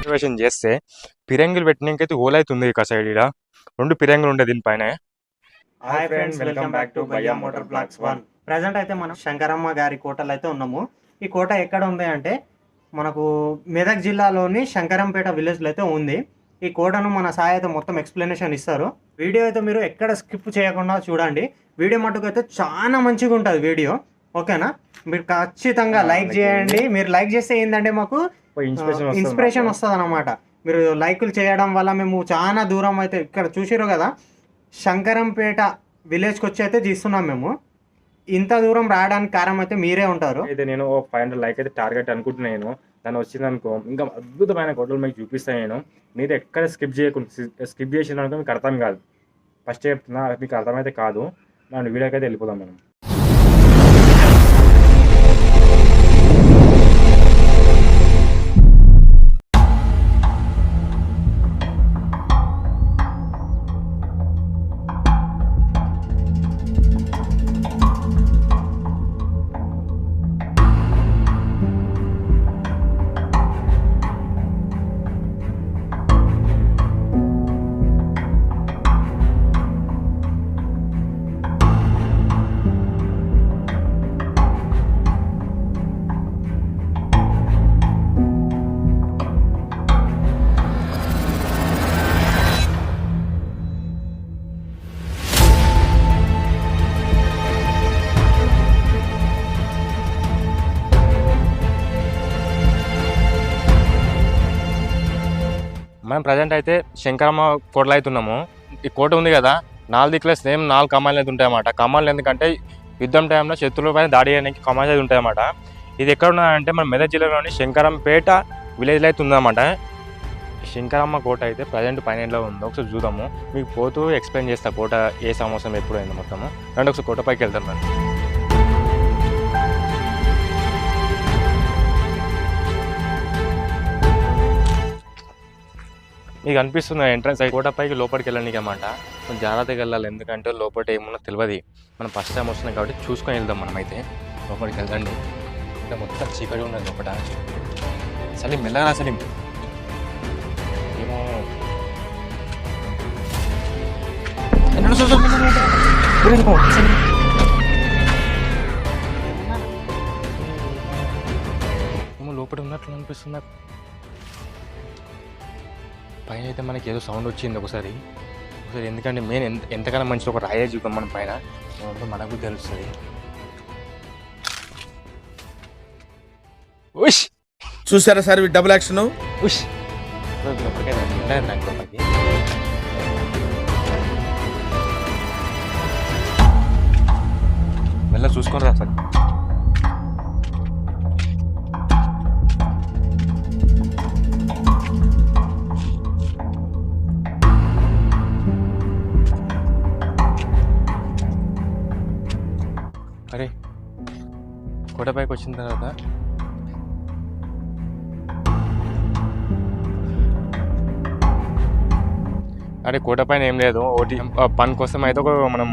Reservation చేస్తే పిరంగులు పెట్టినాకైతే అవుతుంది ఇక సైడ్ ఇలా రెండు పిరంగులు ఉండే దీనిపైన hi friends welcome back to motor blogs one present అయితే మనం శంకరమ్మ గారి కోటలో అయితే ఉన్నాము. ఈ కోట ఎక్కడ ఉంది అంటే మనకు మెదక్ జిల్లాలోని శంకరంపేట విలేజ్లో అయితే ఉంది. ఈ కోటను మన సాయి అయితే మొత్తం ఎక్స్ప్లెనేషన్ ఇస్తారు. వీడియో అయితే మీరు ఎక్కడ స్కిప్ చేయకుండా చూడండి. వీడియో మటుకు అయితే చాలా మంచిగా ఉంటుంది వీడియో. ఓకేనా? మీరు ఖచ్చితంగా లైక్ చేయండి. మీరు లైక్ చేస్తే ఏంటంటే మాకు ఇన్స్పిరేషన్ వస్తుంది అనమాట మీరు లైకులు చేయడం వల్ల మేము చాలా దూరం అయితే ఇక్కడ చూసిరు కదా? శంకరంపేట విలేజ్కి వచ్చి అయితే తీస్తున్నాం మేము. ఇంత దూరం రావడానికి కారణం అయితే మీరే ఉంటారు. అయితే నేను ఫైవ్ హండ్రెడ్ లైక్ అయితే టార్గెట్ అనుకుంటున్నాను దాన్ని వచ్చింది అనుకో ఇంకా అద్భుతమైన గొడవలు మీకు చూపిస్తాను నేను. మీరు ఎక్కడ స్కిప్ చేయకుండా స్కిప్ చేసిన మీకు అర్థం కాదు. ఫస్ట్ చెప్తున్నా మీకు అర్థమైతే కాదు. మన వీడియోకి అయితే వెళ్ళిపోదాం మనం. మనం ప్రజెంట్ అయితే శంకరమ్మ కోటలో అయితే ఉన్నాము. ఈ కోట ఉంది కదా నాలుగు దిక్కుల సేమ్ నాలుగు కమాలు అయితే ఉంటాయన్నమాట. కమాలు ఎందుకంటే యుద్ధం టైంలో శత్రువుల పైన దాడి చేయడానికి కమాలు అయితే ఉంటాయన్నమాట. ఇది ఎక్కడ ఉన్నదంటే మన మెదక్ జిల్లాలోని శంకరంపేట విలేజ్లో అయితే ఉందన్నమాట. శంకరమ్మ కోట అయితే ప్రజెంట్ పన్నెండులో ఉంది ఒకసారి చూద్దాము. మీకు పోతూ ఎక్స్ప్లెయిన్ చేస్తా కోట ఏ సంవత్సరం ఎప్పుడు అయింది మొత్తము. రెండు ఒకసారి కోట పైకి వెళ్తాం మీకు అనిపిస్తుంది ఎంట్రన్స్ కోట పైకి లోపలికి వెళ్ళడానికి అన్నమాట కొంచెం జాగ్రత్తగా వెళ్ళాలి. ఎందుకంటే లోపల ఏమున్నా తెలియదు మనం ఫస్ట్ టైం వస్తున్నాం కాబట్టి చూసుకొని వెళ్దాం మనమైతే. లోపలికి వెళ్ళండి. ఇంకా మొత్తం చీకటి ఉన్నది లోపల సలీం మెల్లగా సలీం. ఏమో. ఏమో లోపల ఉన్నట్లు అనిపిస్తుంది నాకు. పైన అయితే మనకి ఏదో సౌండ్ వచ్చింది ఒకసారి. ఒకసారి ఎందుకంటే మెయిన్ ఎంత ఎంతకన్నా మంచి ఒక రాయే చూద్దాం మన పైన. మనకు తెలుస్తుంది. ఉష్! చూసారా సార్ డబుల్ యాక్షన్ ఉష్! నాకు లోపలికి మెల్ల చూసుకొని రా సార్? కోటపైకి వచ్చిన తర్వాత అరే కోట పైన ఏం లేదు. ఒకటి పని కోసం అయితే ఒక మనం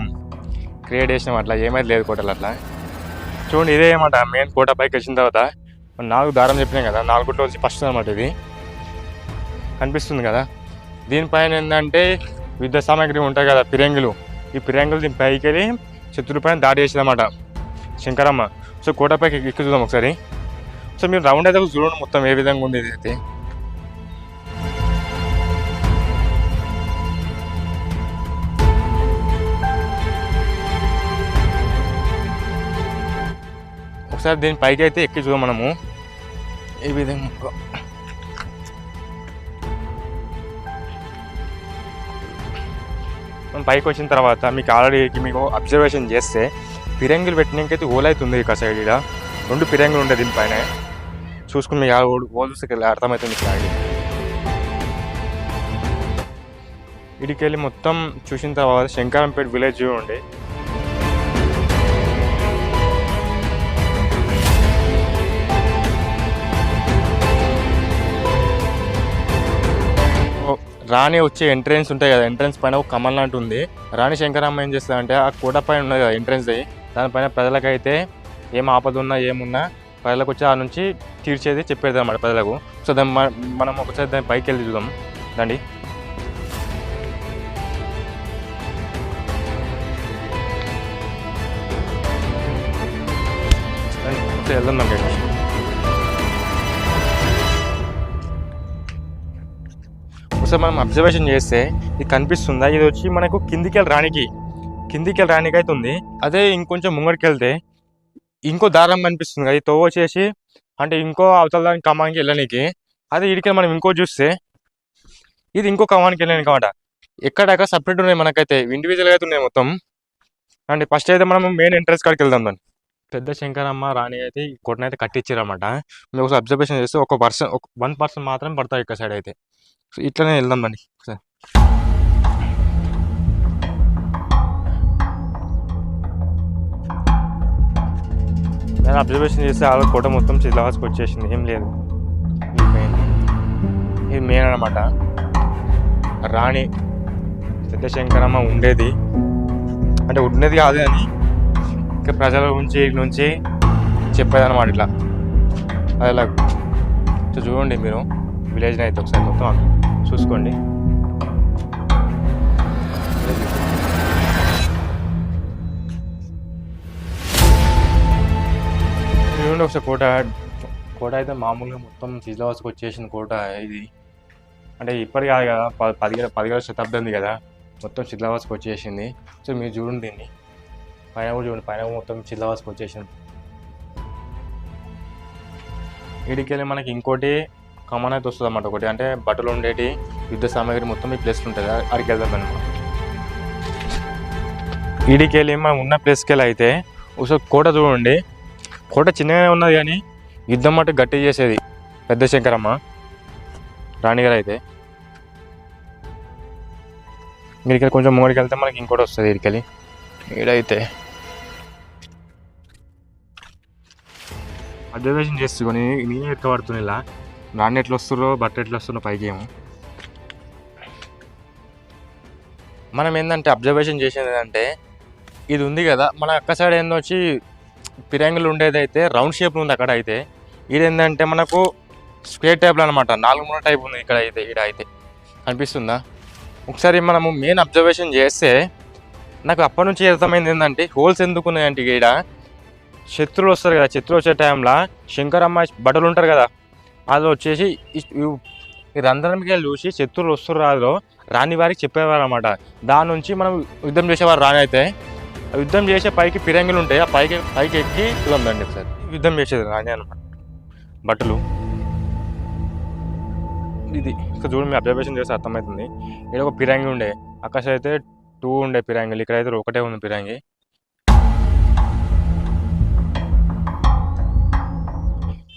క్రియేట్ చేసినాం. అట్లా ఏమైతే లేదు కోటలు అట్లా. చూడండి ఇదే ఏమంట మెయిన్ కోట పైకి వచ్చిన తర్వాత నాలుగు దారం చెప్పినాం కదా నాలుగుట్లో వచ్చి ఫస్ట్ అనమాట ఇది. కనిపిస్తుంది కదా? దీనిపైన ఏంటంటే యుద్ధ సామాగ్రి ఉంటాయి కదా పిరంగులు. ఈ పిరంగులు దీని పైకి వెళ్ళి శత్రువు పైన దాడి చేసిందన్నమాట శంకరమ్మ. సో కోట పైకి ఎక్కి చూద్దాం ఒకసారి. సో మీరు రౌండ్ అయితే చూడండి మొత్తం ఏ విధంగా ఉంది ఇదైతే అయితే. ఒకసారి దీని పైకి అయితే ఎక్కి చూద్దాం మనము. ఈ విధంగా మనం పైకి వచ్చిన తర్వాత మీకు ఆల్రెడీ మీకు అబ్జర్వేషన్ చేస్తే పిరంగులు పెట్టినాకైతే ఓలైతుంది ఇక సైడ్ ఇలా. రెండు పిరంగులు ఉండే దీనిపైన చూసుకుని మీకు ఓల్ చూస్తే అర్థమవుతుంది క్లారిటీ ఇడికెళ్ళి మొత్తం చూసిన తర్వాత శంకరంపేట విలేజ్ ఉండే. రాణి వచ్చే ఎంట్రన్స్ ఉంటాయి కదా ఎంట్రన్స్ పైన ఒక కమల్ లాంటి ఉంది. రాణి శంకరమ్మ ఏం చేస్తుందంటే ఆ కోట పైన ఉన్నది కదా ఎంట్రన్స్ దానిపైన ప్రజలకైతే ఏం ఆపద ఉన్నా ఏమున్నా ప్రజలకు వచ్చి ఆ నుంచి తీర్చేది చెప్పేది అనమాట ప్రజలకు. సో దాన్ని మనం ఒకసారి దాని పైకి వెళ్ళి చూద్దాం. రండి. ఒకసారి వెళ్దాం ఒకసారి మనం అబ్జర్వేషన్ చేస్తే ఇది కనిపిస్తుందా? ఇది వచ్చి మనకు కిందికి వెళ్ళి రానికి. కిందికి వెళ్ళడానికి అయితే ఉంది అదే ఇంకొంచెం ముంగడికి వెళ్తే ఇంకో దారం కనిపిస్తుంది కదా ఈ తోవ వచ్చేసి అంటే ఇంకో అవతల దానికి కమానికి వెళ్ళడానికి అదే ఇడికి మనం ఇంకో చూస్తే ఇది ఇంకో కమానికి వెళ్ళడానికి అనమాట ఎక్కడెక్కడ సపరేట్ ఉన్నాయి మనకైతే ఇండివిజువల్గా అయితే ఉన్నాయి మొత్తం. అండ్ ఫస్ట్ అయితే మనం మెయిన్ ఎంట్రెన్స్ కాడికి వెళ్దాం దాన్ని. పెద్ద శంకరమ్మ రాణి అయితే ఈ కొట్టనైతే కట్టించారన్నమాట మీరు ఒకసారి అబ్జర్వేషన్ చేస్తే ఒక పర్సన్ ఒక వన్ పర్సన్ మాత్రం పడతాయి ఇక్కడ సైడ్ అయితే. సో ఇట్లనే వెళ్దాం రండి నేను అబ్జర్వేషన్ చేస్తే ఆ కోట మొత్తం చిల్లావాసుకు వచ్చేసింది. ఏం లేదు. ఇది మెయిన్ ఇది మెయిన్ అనమాట రాణి పెద్ద శంకరమ్మ ఉండేది. అంటే ఉండేది కాదు అని ఇంకా ప్రజల గురించి ఇటు నుంచి చెప్పేదన్నమాట ఇట్లా. అలా చూడండి మీరు. విలేజ్ని అయితే ఒకసారి మొత్తం చూసుకోండి. చూడండి ఒకసారి కోట. కోట అయితే మామూలుగా మొత్తం శిథిలావస్థకు వచ్చేసిన కోట ఇది. అంటే ఇప్పటి కాదు కదా పదిహేడు పదిహేడు శతాబ్దంది కదా మొత్తం శిథిలావస్థకు వచ్చేసింది. సో మీరు చూడండి దీన్ని. పైన కూడా చూడండి పైన మొత్తం శిథిలావస్థకు వచ్చేసింది. ఇడికెళ్ళి మనకి ఇంకోటి కమన్ అయితే వస్తుంది అన్నమాట ఒకటి. అంటే బట్టలు ఉండేటి యుద్ధ సామాగ్రి మొత్తం ఈ ప్లేస్ ఉంటుంది. అక్కడికి వెళ్దాం అనమాట ఈడికెళ్ళి మనం ఉన్న ప్లేస్కి వెళ్ళి అయితే ఒకసారి కోట చూడండి. కోట చిన్నగానే ఉన్నది కానీ యుద్ధం మటు గట్టి చేసేది. పెద్ద శంకరమ్మ. రాణిగారు అయితే. మీరికి కొంచెం ముంగడికి వెళ్తే మనకి ఇంకోటి వస్తుంది ఇక్కడికి. ఈడైతే. అబ్జర్వేషన్ చేసుకొని నేనే ఎక్క పడుతున్నా ఇలా రాణి ఎట్లా వస్తుర్రో బట్ట ఎట్లా వస్తున్నా పైకి ఏమో. మనం ఏంటంటే అబ్జర్వేషన్ చేసేది ఏంటంటే ఇది ఉంది కదా మన అక్క సైడ్ ఏందో వచ్చి పిరంగులు ఉండేది అయితే రౌండ్ షేప్ ఉంది అక్కడ అయితే. ఇదేంటంటే ఏంటంటే మనకు స్క్వేర్ టైప్లో అనమాట నాలుగు మూల టైప్ ఉంది ఇక్కడ అయితే ఇక్కడ అయితే. అనిపిస్తుందా? ఒకసారి మనము మెయిన్ అబ్జర్వేషన్ చేస్తే నాకు అప్పటి నుంచి అర్థమైంది ఏంటంటే హోల్స్ ఎందుకు ఉన్నాయంటే ఈడ? శత్రువులు వస్తారు కదా శత్రువులు వచ్చే టైంలో శంకరమ్మ బట్టలు ఉంటారు కదా అది వచ్చేసి రంధ్రంకి వెళ్ళి చూసి శత్రువులు వస్తారు రాదో రాని వారికి చెప్పేవారు అనమాట దాని నుంచి మనం యుద్ధం చేసేవారు రాని అయితే యుద్ధం చేసే పైకి పిరంగులు ఉంటాయి. ఆ పైకి పైకి ఎక్కి ఉందండి ఒకసారి. యుద్ధం చేసేది రాని అనమాట బట్టలు. ఇది ఇక్కడ చూడండి మీ అబ్జర్వేషన్ చేస్తే అర్థమవుతుంది. ఇక్కడ ఒక పిరంగి ఉండే. అక్కడ అయితే టూ ఉండే పిరంగిలు. అయితే ఒకటే ఉంది పిరంగి.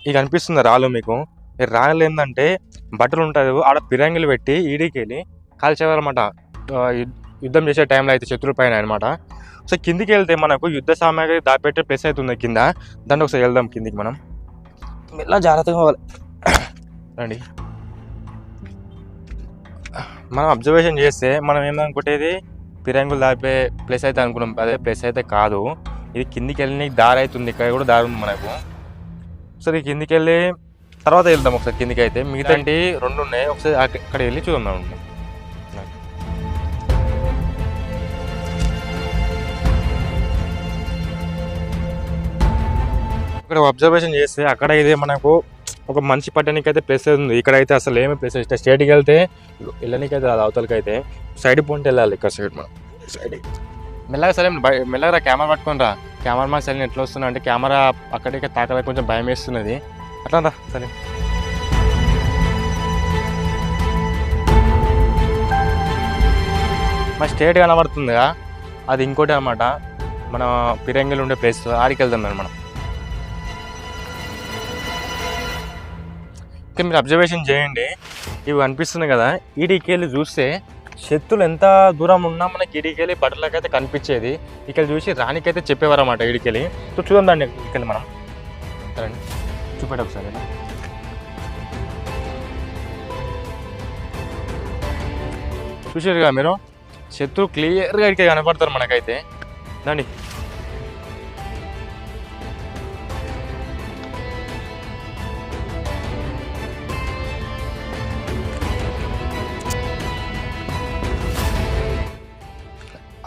ఇక అనిపిస్తుంది రాళ్ళు మీకు? ఈ రాళ్ళు ఏంటంటే బట్టలు ఉంటుంది ఆడ పిరంగిలు పెట్టి ఈడికి వెళ్ళి కాల్చేవారన్నమాట యుద్ధం చేసే టైంలో అయితే శత్రువుల పైన అనమాట సో కిందికి వెళ్తే మనకు యుద్ధ సామాగ్రి దాపెట్టే ప్లేస్ అవుతుంది కింద. దాన్ని ఒకసారి వెళ్దాం కిందికి మనం. మెల్ల జాగ్రత్తగా పోవాలి. రండి. మనం అబ్జర్వేషన్ చేస్తే మనం ఏమనుకుంటేది? పిరంగులు దాపే ప్లేస్ అయితే అనుకున్నాం. అదే ప్లేస్ అయితే కాదు. ఇది కిందికి వెళ్ళి దారి అవుతుంది ఇక్కడ కూడా దారి ఉంది మనకు. ఒకసారి కిందికి వెళ్ళి తర్వాత వెళ్దాం ఒకసారి కిందికి అయితే మిగతా రెండు ఉన్నాయి. ఒకసారి అక్క- అక్కడ వెళ్ళి చూద్దాం ఇక్కడ అబ్జర్వేషన్ చేస్తే అక్కడ ఇదే మనకు ఒక మంచి పట్టణానికి అయితే ప్లేస్ ఉంది. ఇక్కడ అయితే అసలు ఏమి ప్లేస్ స్టేట్కి వెళ్తే వెళ్ళడానికి అయితే అవతలకి అయితే సైడ్ పాయింట్ వెళ్ళాలి ఇక్కడ సైడ్ మనం. సైడ్ మెల్లగా సరే మెల్లగా కెమెరా పట్టుకుని రా. కెమెరా మాకు సరే ఎట్లా వస్తున్నా అంటే కెమెరా అక్కడికి తాకడానికి కొంచెం భయం వేస్తున్నది. అట్లా రా సరే మా స్టేట్ కనబడుతుందిగా. అది ఇంకోటి అనమాట మన పిరంగిలు ఉండే ప్లేస్ ఆడికి వెళ్దాం మనం. ఇంకా మీరు అబ్జర్వేషన్ చేయండి. ఇవి కనిపిస్తున్నాయి కదా ఈడికి చూస్తే శత్రులు ఎంత దూరం ఉన్నా మనకి ఈడీకెళ్ళి బట్టలకైతే కనిపించేది. ఇక్కడ చూసి రాణికైతే చెప్పేవారు అన్నమాట ఈడికెళ్ళి సో చూద్దాం దాన్ని ఇక్కడ మనం. సరే చూపెట్టు ఒకసారి. చూసారుగా కదా మీరు శత్రు క్లియర్గా ఇక్కడ కనపడతారు మనకైతే. దాన్ని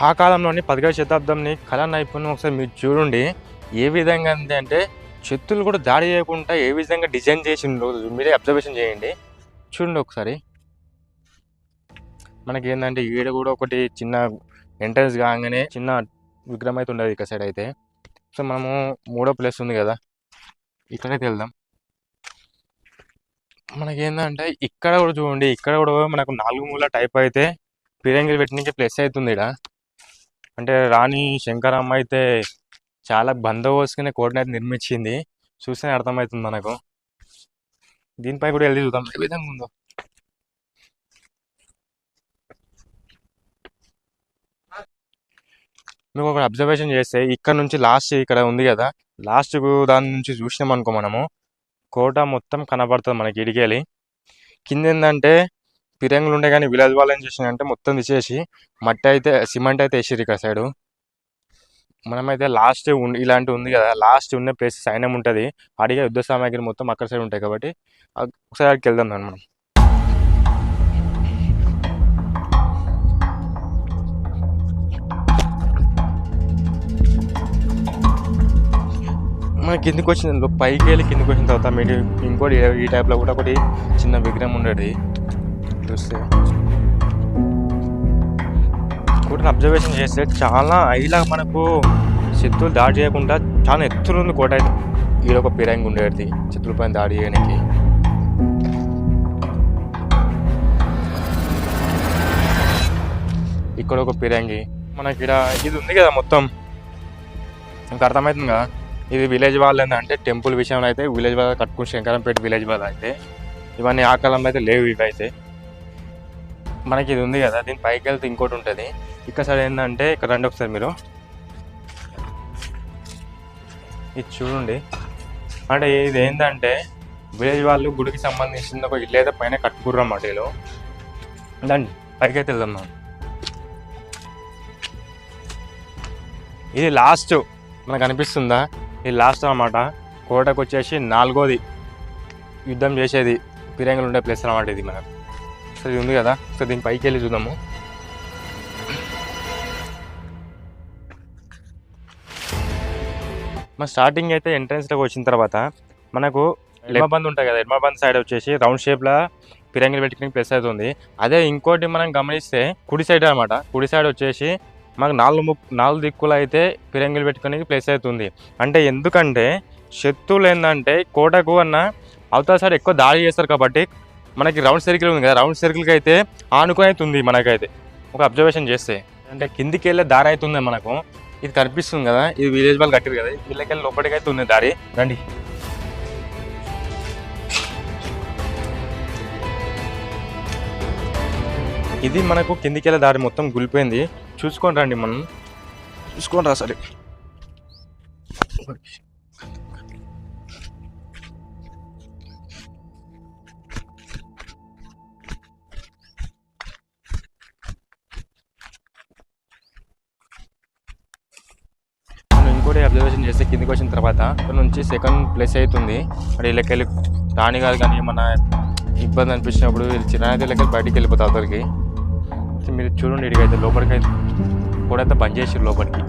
ఆ కాలంలోని పదిహేడు శతాబ్దంని కళా నైపుణ్యం ఒకసారి మీరు చూడండి ఏ విధంగా ఉంది అంటే చెత్తులు కూడా దాడి చేయకుండా ఏ విధంగా డిజైన్ చేసి మీరే అబ్జర్వేషన్ చేయండి. చూడండి ఒకసారి. మనకి ఏంటంటే ఈడ కూడా ఒకటి చిన్న ఎంట్రన్స్ కాగానే చిన్న విగ్రహం అయితే ఉండదు ఇక్కడ సైడ్ అయితే. సో మనము మూడో ప్లేస్ ఉంది కదా ఇక్కడైతే వెళ్దాం. మనకి ఏంటంటే ఇక్కడ కూడా చూడండి ఇక్కడ కూడా మనకు నాలుగు మూల టైప్ అయితే ఫిరంగిలు పెట్టిన ప్లేస్ అవుతుంది ఇక్కడ. అంటే రాణి శంకరమ్మ అయితే చాలా బందోబస్తుగానే కోటని అయితే నిర్మించింది. చూస్తేనే అర్థమవుతుంది మనకు. దీనిపై కూడా వెళ్ళి చూద్దాం. ఏ విధంగా ఉందో. మీకు ఒక అబ్జర్వేషన్ చేస్తే ఇక్కడ నుంచి లాస్ట్ ఇక్కడ ఉంది కదా. లాస్ట్ దాని నుంచి చూసినాం అనుకో మనము. కోట మొత్తం కనబడుతుంది మనకి ఇడికెళ్ళి కింద ఏంటంటే ఫిరంగులు ఉండే కానీ విలేజ్ వాళ్ళు ఏం చేసినారంటే మొత్తం తీసేసి మట్టి అయితే సిమెంట్ అయితే వేసిర్రు ఇక్కడ సైడు. మనమైతే లాస్ట్ ఇలాంటి ఉంది కదా లాస్ట్ ఉన్న ప్లేస్ సైన్యం ఉంటుంది. అడిగే యుద్ధ సామాగ్రి మొత్తం అక్కడ సైడ్ ఉంటాయి కాబట్టి ఒకసారి అక్కడికి వెళ్దాం దాన్ని మనం. మన కిందికి వచ్చిన పైకి వెళ్ళి కిందికి వచ్చిన తర్వాత మీరు ఇంకోటి ఈ- ఈ టైప్లో కూడా ఒకటి చిన్న విగ్రహం ఉండేది. చూస్తే. కోటను అబ్జర్వేషన్ చేస్తే చాలా ఐలా మనకు శత్రువులు దాడి చేయకుండా చాలా ఎత్తులు ఉంది కోట అయితే. ఈడ ఒక పిరంగి ఉండేది శత్రువుల పైన దాడి చేయడానికి. ఇక్కడ ఒక పిరంగి. మనకి ఇక్కడ ఇది ఉంది కదా మొత్తం. ఇంకా అర్థమవుతుంది కదా? ఇది విలేజ్ వాళ్ళు ఏంటంటే టెంపుల్ విషయంలో అయితే విలేజ్ వాళ్ళ కట్టుకుని శంకరంపేట విలేజ్ వాళ్ళ అయితే. ఇవన్నీ ఆ కాలంలో అయితే లేవు ఇవి అయితే మనకి ఇది ఉంది కదా దీని పైకి వెళ్తే ఇంకోటి ఉంటుంది ఇక్కడ సైడ్ ఏంటంటే ఇక్కడ రండి ఒకసారి మీరు. ఇది చూడండి. అంటే ఇది ఏంటంటే విలేజ్ వాళ్ళు గుడికి సంబంధించిన ఒక ఇల్లు అయితే పైన కట్టుకుర్రు అన్నమాట వీళ్ళు. దాన్ని పైకి అయితే వెళ్దాం మనం. ఇది లాస్ట్ మనకు అనిపిస్తుందా? ఇది లాస్ట్ అన్నమాట. కోటకు వచ్చేసి నాలుగోది. యుద్ధం చేసేది. పిరంగులు ఉండే ప్లేస్ అన్నమాట ఇది మనకు. ఇది ఉంది కదా? సో దీని పైకి వెళ్ళి చూద్దాము. మన స్టార్టింగ్ అయితే ఎంట్రన్స్లోకి వచ్చిన తర్వాత మనకు ఎడ్మబంద్ ఉంటాయి కదా ఎడ్మబంద్ సైడ్ వచ్చేసి రౌండ్ షేప్లో ఫిరంగిలు పెట్టుకునే ప్లేస్ అవుతుంది అదే ఇంకోటి మనం గమనిస్తే కుడి సైడ్ అనమాట కుడి సైడ్ వచ్చేసి మనకు నాలుగు ముక్ నాలుగు దిక్కులు అయితే ఫిరంగిలు పెట్టుకునే ప్లేస్ అవుతుంది అంటే ఎందుకంటే శత్రువులు ఏంటంటే కోటకు అన్న అవతల సైడ్ ఎక్కువ దాడి చేస్తారు కాబట్టి మనకి రౌండ్ సర్కిల్ ఉంది కదా రౌండ్ సర్కిల్కి అయితే ఆనుకొని అయితే ఉంది మనకైతే. ఒక అబ్జర్వేషన్ చేస్తే. అంటే కిందికి వెళ్ళే దారి అయితే ఉంది మనకు. ఇది కనిపిస్తుంది కదా ఇది విలేజ్ వాళ్ళు కట్టారు కదా వీళ్ళకెళ్ళి లోపలికి అయితే ఉంది దారి. రండి. ఇది మనకు కిందికి వెళ్ళే దారి మొత్తం గులిపోయింది. చూసుకొని రండి మనం. చూసుకొని రా సరే. కూడా అబ్జర్వేషన్ చేస్తే కిందికి వచ్చిన తర్వాత ఇక్కడ నుంచి సెకండ్ ప్లేస్ అవుతుంది. మరి వీళ్ళకెళ్ళి రాణి గారు కానీ ఏమన్నా ఇబ్బంది అనిపించినప్పుడు వీళ్ళు చిన్న బయటికి వెళ్ళిపోతారు అతనికి మీరు చూడండి ఇడికైతే లోపలికి అయితే కూడా అయితే బంద్ చేసారు లోపలికి.